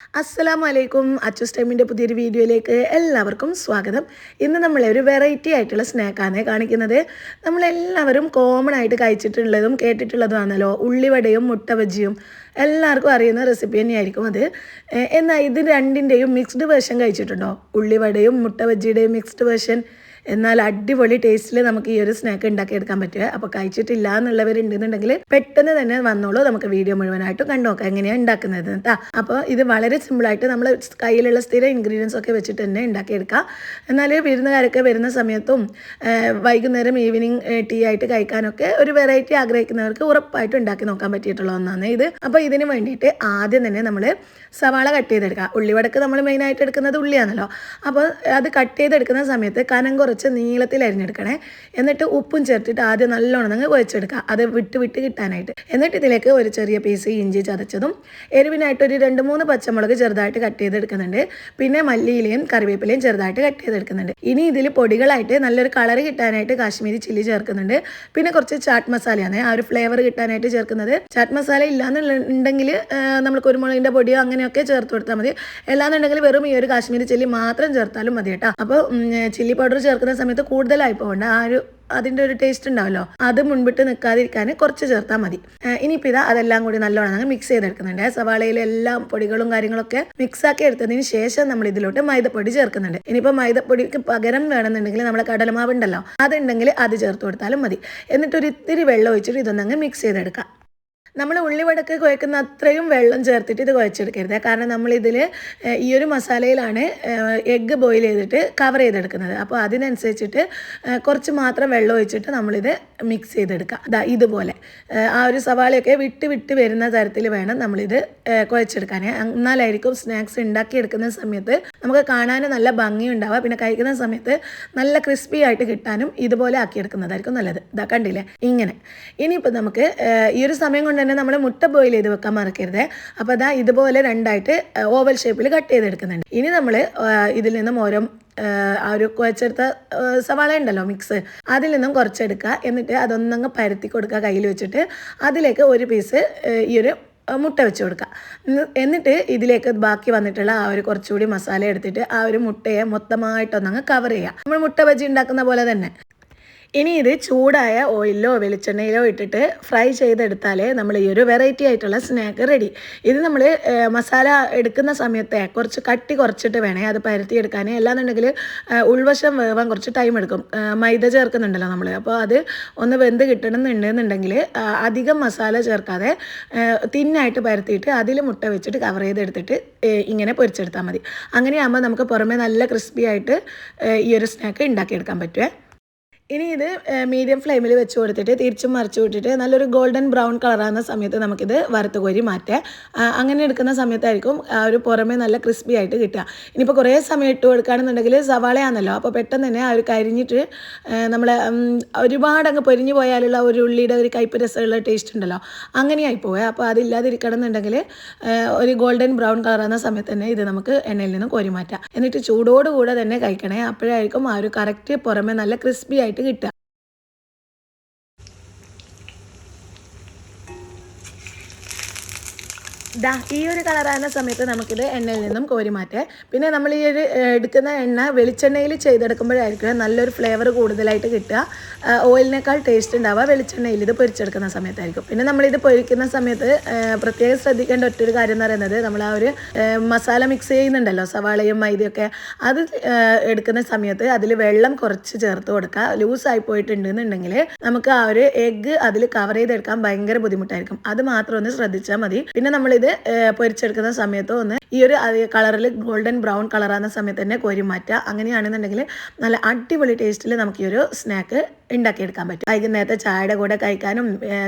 അസ്സലാമു വലൈക്കും അച്ചൂസ് ടൈമിന്റെ പുതിയൊരു വീഡിയോയിലേക്ക് എല്ലാവർക്കും സ്വാഗതം. ഇന്ന് നമ്മൾ ഒരു വെറൈറ്റി ആയിട്ടുള്ള സ്നാക്കാണ് കാണിക്കുന്നത്. നമ്മളെല്ലാവരും കോമൺ ആയിട്ട് കഴിച്ചിട്ടുള്ളതും കേട്ടിട്ടുള്ളതുമാണല്ലോ. ഉള്ളിവടയും മുട്ട ബജിയും എല്ലാവർക്കും അറിയുന്ന റെസിപ്പി തന്നെയായിരിക്കും അത്. എന്നാൽ ഇത് രണ്ടിന്റെയും മിക്സ്ഡ് വേർഷൻ കഴിച്ചിട്ടുണ്ടോ? ഉള്ളിവടയും മുട്ട ബജിയുടെയും മിക്സ്ഡ് വേർഷൻ എന്നാൽ അടിപൊളി ടേസ്റ്റിൽ നമുക്ക് ഈ ഒരു സ്നാക്ക് ഉണ്ടാക്കിയെടുക്കാൻ പറ്റുക. അപ്പോൾ കഴിച്ചിട്ടില്ല എന്നുള്ളവരുണ്ടെന്നുണ്ടെങ്കിൽ പെട്ടെന്ന് തന്നെ വന്നോളൂ. നമുക്ക് വീഡിയോ മുഴുവനായിട്ടും കണ്ടു നോക്കാം എങ്ങനെയാണ് ഉണ്ടാക്കുന്നത് കേട്ടോ അപ്പോൾ ഇത് വളരെ സിമ്പിൾ ആയിട്ട് നമ്മൾ കയ്യിലുള്ള സ്ഥിര ഇൻഗ്രീഡിയൻസ് ഒക്കെ വെച്ചിട്ട് തന്നെ ഉണ്ടാക്കിയെടുക്കാം. എന്നാൽ വിരുന്നുകാരൊക്കെ വരുന്ന സമയത്തും വൈകുന്നേരം ഈവനിങ് ടീ ആയിട്ട് കഴിക്കാനൊക്കെ ഒരു വെറൈറ്റി ആഗ്രഹിക്കുന്നവർക്ക് ഉറപ്പായിട്ട് ഉണ്ടാക്കി നോക്കാൻ പറ്റിയിട്ടുള്ള ഒന്നാണ് ഇത്. അപ്പോൾ ഇതിന് വേണ്ടിയിട്ട് ആദ്യം തന്നെ നമ്മൾ സവാള കട്ട് ചെയ്തെടുക്കുക. ഉള്ളിവടക്ക് നമ്മൾ മെയിൻ ആയിട്ട് എടുക്കുന്നത് ഉള്ളിയാണല്ലോ. അപ്പോൾ അത് കട്ട് ചെയ്തെടുക്കുന്ന സമയത്ത് കനം നീളത്തിൽ അരിഞ്ഞെടുക്കണേ. എന്നിട്ട് ഉപ്പും ചേർത്തിട്ട് ആദ്യം നല്ലോണം നിങ്ങൾ കുഴച്ചെടുക്കുക. അത് വിട്ട് വിട്ട് കിട്ടാനായിട്ട്. എന്നിട്ട് ഇതിലേക്ക് ഒരു ചെറിയ പീസ് ഇഞ്ചി ചതച്ചതും എരിവിനായിട്ട് ഒരു രണ്ട് മൂന്ന് പച്ചമുളക് ചെറുതായിട്ട് കട്ട് ചെയ്തെടുക്കുന്നുണ്ട്. പിന്നെ മല്ലിയിലയും കറിവേപ്പിലയും ചെറുതായിട്ട് കട്ട് ചെയ്തെടുക്കുന്നുണ്ട്. ഇനി ഇതിൽ പൊടികളായിട്ട് നല്ലൊരു കളർ കിട്ടാനായിട്ട് കാശ്മീരി ചില്ലി ചേർക്കുന്നുണ്ട്. പിന്നെ കുറച്ച് ചാട്ട് മസാലയാണ് ആ ഒരു ഫ്ലേവർ കിട്ടാനായിട്ട് ചേർക്കുന്നത്. ചാട്ട് മസാല ഇല്ലാന്നുണ്ടെങ്കിൽ നമ്മൾ കുരുമുളകിന്റെ പൊടിയോ അങ്ങനെയൊക്കെ ചേർത്ത് കൊടുത്താൽ മതി. അല്ലാന്നുണ്ടെങ്കിൽ വെറും ഈ ഒരു കാശ്മീരി ചില്ലി മാത്രം ചേർത്താലും മതി കേട്ടോ. അപ്പോൾ ചില്ലി പൗഡർ ചേർക്കുന്ന സമയത്ത് കൂടുതലായി പോകേണ്ട. ആ ഒരു അതിന്റെ ഒരു ടേസ്റ്റ് ഉണ്ടാവല്ലോ. അത് മുൻപിട്ട് നിൽക്കാതിരിക്കാൻ കുറച്ച് ചേർത്താൽ മതി. ഇനിയിപ്പോൾ ഇതാ അതെല്ലാം കൂടി നല്ലോണം അങ്ങ് മിക്സ് ചെയ്തെടുക്കുന്നുണ്ട്. സവാളയിലെ എല്ലാ പൊടികളും കാര്യങ്ങളൊക്കെ മിക്സ് ആക്കി എടുത്തതിന് ശേഷം നമ്മൾ ഇതിലോട്ട് മൈദപ്പൊടി ചേർക്കുന്നുണ്ട്. ഇനിയിപ്പോൾ മൈദപ്പൊടിക്ക് പകരം വേണമെന്നുണ്ടെങ്കിൽ നമ്മൾ കടലമാവ് ഉണ്ടല്ലോ അതുണ്ടെങ്കിൽ അത് ചേർത്ത് കൊടുത്താലും മതി. എന്നിട്ട് ഒരു ഇത്തിരി വെള്ളം ഒഴിച്ചിട്ട് ഇതൊന്നങ്ങ് മിക്സ് ചെയ്തെടുക്കാം. നമ്മൾ ഉള്ളിവടക്ക് കുഴക്കുന്ന അത്രയും വെള്ളം ചേർത്തിട്ട് ഇത് കുഴച്ചെടുക്കരുത്. കാരണം നമ്മളിതിൽ ഈ ഒരു മസാലയിലാണ് എഗ്ഗ് ബോയിൽ ചെയ്തിട്ട് കവർ ചെയ്തെടുക്കുന്നത്. അപ്പോൾ അതിനനുസരിച്ചിട്ട് കുറച്ച് മാത്രം വെള്ളം ഒഴിച്ചിട്ട് നമ്മളിത് മിക്സ് ചെയ്തെടുക്കുക ദാ ഇതുപോലെ. ആ ഒരു സവാളയൊക്കെ വിട്ട് വിട്ട് വരുന്ന തരത്തിൽ വേണം നമ്മളിത് കുഴച്ചെടുക്കാൻ. എന്നാലായിരിക്കും സ്നാക്സ് ഉണ്ടാക്കിയെടുക്കുന്ന സമയത്ത് നമുക്ക് കാണാൻ നല്ല ഭംഗി ഉണ്ടാവുക പിന്നെ കഴിക്കുന്ന സമയത്ത് നല്ല ക്രിസ്പി ആയിട്ട് കിട്ടാനും ഇതുപോലെ ആക്കിയെടുക്കുന്നതായിരിക്കും നല്ലത്. ഇതാ കണ്ടില്ലേ? ഇങ്ങനെ. ഇനിയിപ്പോൾ നമുക്ക് ഈ ഒരു സമയം കൊണ്ട് തന്നെ നമ്മൾ മുട്ട ബോയിൽ ചെയ്ത് വെക്കാൻ മറക്കരുത്. അപ്പോൾ അതാ ഇതുപോലെ രണ്ടായിട്ട് ഓവൽ ഷേപ്പിൽ കട്ട് ചെയ്തെടുക്കുന്നുണ്ട്. ഇനി നമ്മൾ ഇതിൽ നിന്നും ഓരോ ആ ഒരു കുഴച്ചെടുത്ത സവാള ഉണ്ടല്ലോ മിക്സ് അതിൽ നിന്നും കുറച്ചെടുക്കുക. എന്നിട്ട് അതൊന്നങ്ങ് പരത്തി കൊടുക്കുക കയ്യിൽ വെച്ചിട്ട്. അതിലേക്ക് ഒരു പീസ് ഈ ഒരു മുട്ട വെച്ച് കൊടുക്കുക. എന്നിട്ട് ഇതിലേക്ക് ബാക്കി വന്നിട്ടുള്ള ആ ഒരു കുറച്ചുകൂടി മസാല എടുത്തിട്ട് ആ ഒരു മുട്ടയെ മൊത്തമായിട്ടൊന്നങ്ങ് കവർ ചെയ്യുക. നമ്മൾ മുട്ട ബജി ഉണ്ടാക്കുന്ന പോലെ തന്നെ. ഇനി ഇത് ചൂടായ ഓയിലിലോ വെളിച്ചെണ്ണയിലോ ഇട്ടിട്ട് ഫ്രൈ ചെയ്തെടുത്താലേ നമ്മൾ ഈ ഒരു വെറൈറ്റി ആയിട്ടുള്ള സ്നാക്ക് റെഡി. ഇത് നമ്മൾ മസാല എടുക്കുന്ന സമയത്തെ കുറച്ച് കട്ടി കുറച്ചിട്ട് വേണേ അത് പരത്തിയെടുക്കാൻ അല്ലാന്നുണ്ടെങ്കിൽ ഉൾവശം വേവാൻ കുറച്ച് ടൈം എടുക്കും. മൈദ ചേർക്കുന്നുണ്ടല്ലോ നമ്മൾ അപ്പോൾ അത് ഒന്ന് വെന്ത് കിട്ടണമെന്നുണ്ടെന്നുണ്ടെങ്കിൽ അധികം മസാല ചേർക്കാതെ തിന്നായിട്ട് പരത്തിയിട്ട് അതിൽ മുട്ട വെച്ചിട്ട് കവർ ചെയ്തെടുത്തിട്ട് ഇങ്ങനെ പൊരിച്ചെടുത്താൽ മതി. അങ്ങനെയാകുമ്പോൾ നമുക്ക് പുറമേ നല്ല ക്രിസ്പി ആയിട്ട് ഈ ഒരു സ്നാക്ക് ഉണ്ടാക്കിയെടുക്കാൻ പറ്റുമേ ഇനി ഇത് മീഡിയം ഫ്ലെയിമിൽ വെച്ച് കൊടുത്തിട്ട് തിരിച്ചും മറിച്ച് വിട്ടിട്ട് നല്ലൊരു ഗോൾഡൻ ബ്രൗൺ കളറാകുന്ന സമയത്ത് നമുക്കിത് വറുത്ത് കോരി മാറ്റാം. അങ്ങനെ എടുക്കുന്ന സമയത്തായിരിക്കും ആ ഒരു പുറമേ നല്ല ക്രിസ്പി ആയിട്ട് കിട്ടുക. ഇനിയിപ്പോൾ കുറേ സമയം ഇട്ട് കൊടുക്കുകയാണെന്നുണ്ടെങ്കിൽ സവാളയാണല്ലോ. അപ്പോൾ പെട്ടെന്ന് തന്നെ ആ ഒരു കരിഞ്ഞിട്ട് നമ്മൾ ഒരുപാട് അങ്ങ് പൊരിഞ്ഞു പോയാലുള്ള ഒരു ഉള്ളിയുടെ ഒരു കയ്പ്പ് രസമുള്ള ടേസ്റ്റ് ഉണ്ടല്ലോ. അങ്ങനെയായി പോവുക. അപ്പോൾ അതില്ലാതിരിക്കണം എന്നുണ്ടെങ്കിൽ ഒരു ഗോൾഡൻ ബ്രൗൺ കളറാകുന്ന സമയത്ത് തന്നെ ഇത് നമുക്ക് എണ്ണയിൽ നിന്ന് കോരി മാറ്റാം. എന്നിട്ട് ചൂടോടുകൂടെ തന്നെ കഴിക്കണേ. അപ്പോഴായിരിക്കും ആ ഒരു കറക്റ്റ് പുറമെ നല്ല ക്രിസ്പി ആയിട്ട് കിട്ടുക. ദാ ഈ ഒരു കളറാകുന്ന സമയത്ത് നമുക്കിത് എണ്ണയിൽ നിന്നും കോരി മാറ്റേ. പിന്നെ നമ്മൾ ഈ ഒരു എടുക്കുന്ന എണ്ണ വെളിച്ചെണ്ണയിൽ ചെയ്തെടുക്കുമ്പോഴായിരിക്കും നല്ലൊരു ഫ്ലേവർ കൂടുതലായിട്ട് കിട്ടുക. ഓയിലിനേക്കാൾ ടേസ്റ്റ് ഉണ്ടാവുക വെളിച്ചെണ്ണയിൽ ഇത് പൊരിച്ചെടുക്കുന്ന സമയത്തായിരിക്കും. പിന്നെ നമ്മളിത് പൊരിക്കുന്ന സമയത്ത് പ്രത്യേകം ശ്രദ്ധിക്കേണ്ട ഒറ്റൊരു കാര്യം എന്ന് പറയുന്നത് നമ്മൾ ആ ഒരു മസാല മിക്സ് ചെയ്യുന്നുണ്ടല്ലോ സവാളയും മൈദയൊക്കെ. അത് എടുക്കുന്ന സമയത്ത് അതിൽ വെള്ളം കുറച്ച് ചേർത്ത് കൊടുക്കുക. ലൂസായി പോയിട്ടുണ്ടെന്നുണ്ടെങ്കിൽ നമുക്ക് ആ ഒരു എഗ്ഗ് അതിൽ കവർ ചെയ്തെടുക്കാൻ ഭയങ്കര ബുദ്ധിമുട്ടായിരിക്കും. അത് മാത്രം ഒന്ന് ശ്രദ്ധിച്ചാൽ മതി. പിന്നെ നമ്മളിത് പൊരിച്ചെടുക്കുന്ന സമയത്ത് ഒന്ന് ഈ ഒരു കളറിൽ ഗോൾഡൻ ബ്രൗൺ കളറാകുന്ന സമയത്ത് തന്നെ കോരി മാറ്റുക. അങ്ങനെയാണെന്നുണ്ടെങ്കിൽ നല്ല അടിപൊളി ടേസ്റ്റിൽ നമുക്ക് ഈ ഒരു സ്നാക്ക് ഉണ്ടാക്കിയെടുക്കാൻ പറ്റും. വൈകുന്നേരത്തെ ചായയുടെ കൂടെ കഴിക്കാനും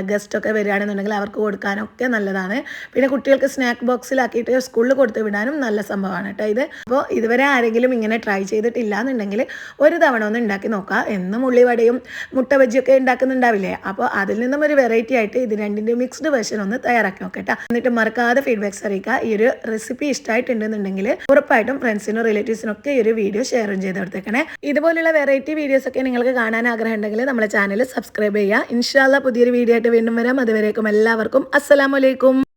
ഗസ്റ്റൊക്കെ വരികയാണെന്നുണ്ടെങ്കിൽ അവർക്ക് കൊടുക്കാനും ഒക്കെ നല്ലതാണ്. പിന്നെ കുട്ടികൾക്ക് സ്നാക്ക് ബോക്സിലാക്കിയിട്ട് സ്കൂളിൽ കൊടുത്ത് വിടാനും നല്ല സംഭവമാണ് കേട്ടോ ഇത്. അപ്പോൾ ഇതുവരെ ആരെങ്കിലും ഇങ്ങനെ ട്രൈ ചെയ്തിട്ടില്ല എന്നുണ്ടെങ്കിൽ ഒരു തവണ ഒന്ന് ഉണ്ടാക്കി നോക്കുക എന്നും ഉള്ളിവടയും മുട്ട ബജിയൊക്കെ ഉണ്ടാക്കുന്നുണ്ടാവില്ലേ അപ്പോൾ അതിൽ നിന്നും ഒരു വെറൈറ്റി ആയിട്ട് ഇത് രണ്ടിന്റെ മിക്സ്ഡ് വെർഷൻ ഒന്ന് തയ്യാറാക്കി നോക്കട്ടെ എന്നിട്ട് മറക്കാതെ ഫീഡ്ബാക്ക്സ് അറിയിക്കുക. ഈ ഒരു റെസിപ്പി ഇഷ്ടമായിട്ടുണ്ടെന്നുണ്ടെങ്കിൽ ഉറപ്പായിട്ടും ഫ്രണ്ട്സിനും റിലേറ്റീവ്സിനും ഒക്കെ ഈ ഒരു വീഡിയോ ഷെയറും ചെയ്ത് കൊടുത്തേക്കണേ. ഇതുപോലുള്ള വെറൈറ്റി വീഡിയോസ് ഒക്കെ നിങ്ങൾക്ക് കാണാൻ ആഗ്രഹം ഉണ്ടെങ്കിൽ നമ്മളെ ചാനൽ സബ്സ്ക്രൈബ് ചെയ്യുക. ഇൻഷാല്ല പുതിയൊരു വീഡിയോ ആയിട്ട് വീണ്ടും വരാം. അതുവരേക്കും എല്ലാവർക്കും അസ്സലാമലൈക്കും